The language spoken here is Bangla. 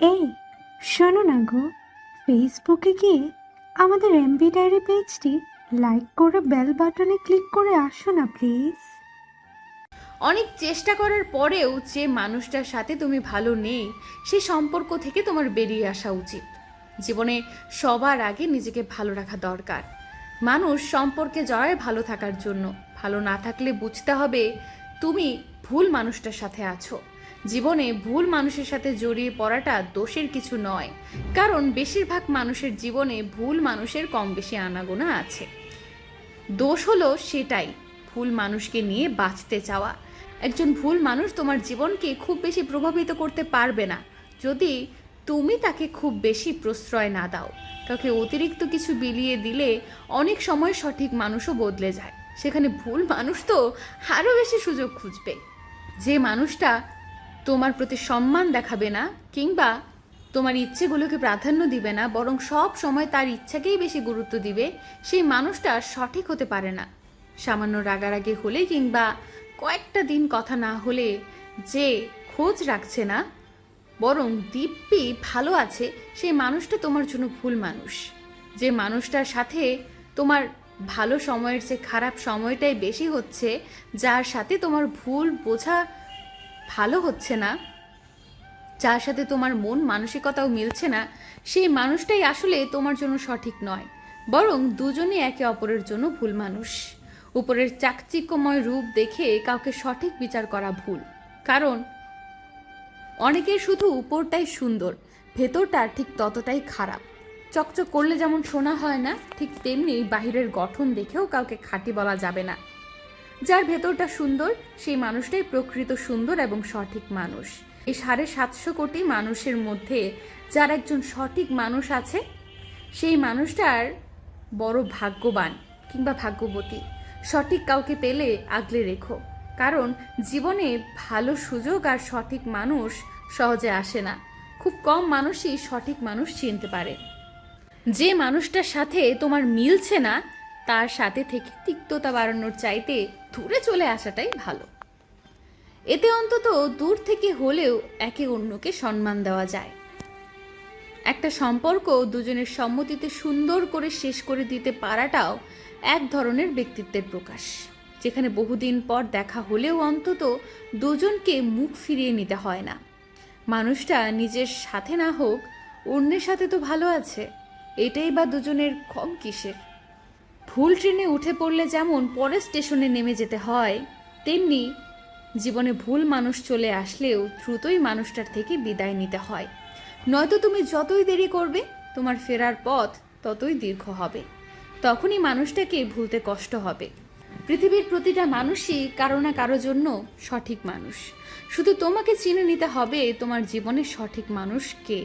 এই, শোনো না গো। ফেসবুকে গিয়ে আমাদের এমবি ডায়েরি পেজটি লাইক করে বেল বাটনে ক্লিক করে আসো না প্লিজ অনেক চেষ্টা করার পরেও যে মানুষটার সাথে তুমি ভালো নেই, সে সম্পর্ক থেকে তোমার বেরিয়ে আসা উচিত। জীবনে সবার আগে নিজেকে ভালো রাখা দরকার। মানুষ সম্পর্কে জয় ভালো থাকার জন্য, ভালো না থাকলে বুঝতে হবে তুমি ভুল মানুষটার সাথে আছো। জীবনে ভুল মানুষের সাথে জড়িয়ে পড়াটা দোষের কিছু নয়, কারণ বেশিরভাগ মানুষের জীবনে ভুল মানুষের কম বেশি আনাগোনা আছে। দোষ হলো সেটাই, ভুল মানুষকে নিয়ে বাঁচতে চাওয়া। একজন ভুল মানুষ তোমার জীবনকে খুব বেশি প্রভাবিত করতে পারবে না, যদি তুমি তাকে খুব বেশি প্রশ্রয় না দাও। কাউকে অতিরিক্ত কিছু বিলিয়ে দিলে অনেক সময় সঠিক মানুষও বদলে যায়। সেখানে ভুল মানুষ তো আরও বেশি সুযোগ খুঁজবে। যে মানুষটা তোমার প্রতি সম্মান দেখাবে না, কিংবা তোমার ইচ্ছেগুলোকে প্রাধান্য দিবে না, বরং সব সময় তার ইচ্ছাকেই বেশি গুরুত্ব দিবে, সেই মানুষটা সঠিক হতে পারে না। সামান্য রাগারাগি হলে কিংবা কয়েকটা দিন কথা না হলে যে খোঁজ রাখছে না, বরং দিব্যি ভালো আছে, সেই মানুষটা তোমার জন্য ভুল মানুষ। যে মানুষটার সাথে তোমার ভালো সময়ের চেয়ে খারাপ সময়টাই বেশি হচ্ছে, যার সাথে তোমার ভুল বোঝা ভালো হচ্ছে না। যার সাথে তোমার মন মানসিকতাও মিলছে না, সেই মানুষটাই আসলে তোমার জন্য সঠিক নয়। বরং দুজনই একে অপরের জন্য ভুল মানুষ। উপরের চাকচিক্যময় রূপ দেখে কাউকে সঠিক বিচার করা ভুল। কারণ অনেকের শুধু উপরটাই সুন্দর, ভেতরটা ঠিক ততটাই খারাপ। চকচক করলে যেমন শোনা হয় না, ঠিক তেমনি বাহিরের গঠন দেখেও কাউকে খাঁটি বলা যাবে না। যার ভেতরটা সুন্দর, সেই মানুষটাই প্রকৃত সুন্দর এবং সঠিক মানুষ। এই সাড়ে সাতশো কোটি মানুষের মধ্যে যার একজন সঠিক মানুষ আছে, সেই মানুষটার বড় ভাগ্যবান কিংবা ভাগ্যবতী। সঠিক কাউকে পেলে আগলে রেখো। কারণ জীবনে ভালো সুযোগ আর সঠিক মানুষ সহজে আসে না। খুব কম মানুষই সঠিক মানুষ চিনতে পারে। যে মানুষটার সাথে তোমার মিলছে না তার সাথে থেকে তিক্ততা বাড়ানোর চাইতে দূরে চলে আসাটাই ভালো। এতে অন্তত দূর থেকে হলেও একে অন্যকে সম্মান দেওয়া যায়। একটা সম্পর্ক দুজনের সম্মতিতে সুন্দর করে শেষ করে দিতে পারাটাও এক ধরনের ব্যক্তিত্বের প্রকাশ। যেখানে বহুদিন পর দেখা হলেও অন্তত দুজনকে মুখ ফিরিয়ে নিতে হয় না। মানুষটা নিজের সাথে না হোক, অন্যের সাথে তো ভালো আছে। এটাই বা দুজনের কম কিসের? ভুল ট্রেনে উঠে পড়লে যেমন পরের স্টেশনে নেমে যেতে হয়, তেমনি জীবনে ভুল মানুষ চলে আসলেও দ্রুতই মানুষটার থেকে বিদায় নিতে হয়। নয়তো তুমি যতই দেরি করবে, তোমার ফেরার পথ ততই দীর্ঘ হবে। তখনই মানুষটাকে ভুলতে কষ্ট হবে। পৃথিবীর প্রতিটা মানুষই কারও না কারও জন্য সঠিক মানুষ। শুধু তোমাকে চিনে নিতে হবে তোমার জীবনের সঠিক মানুষ কে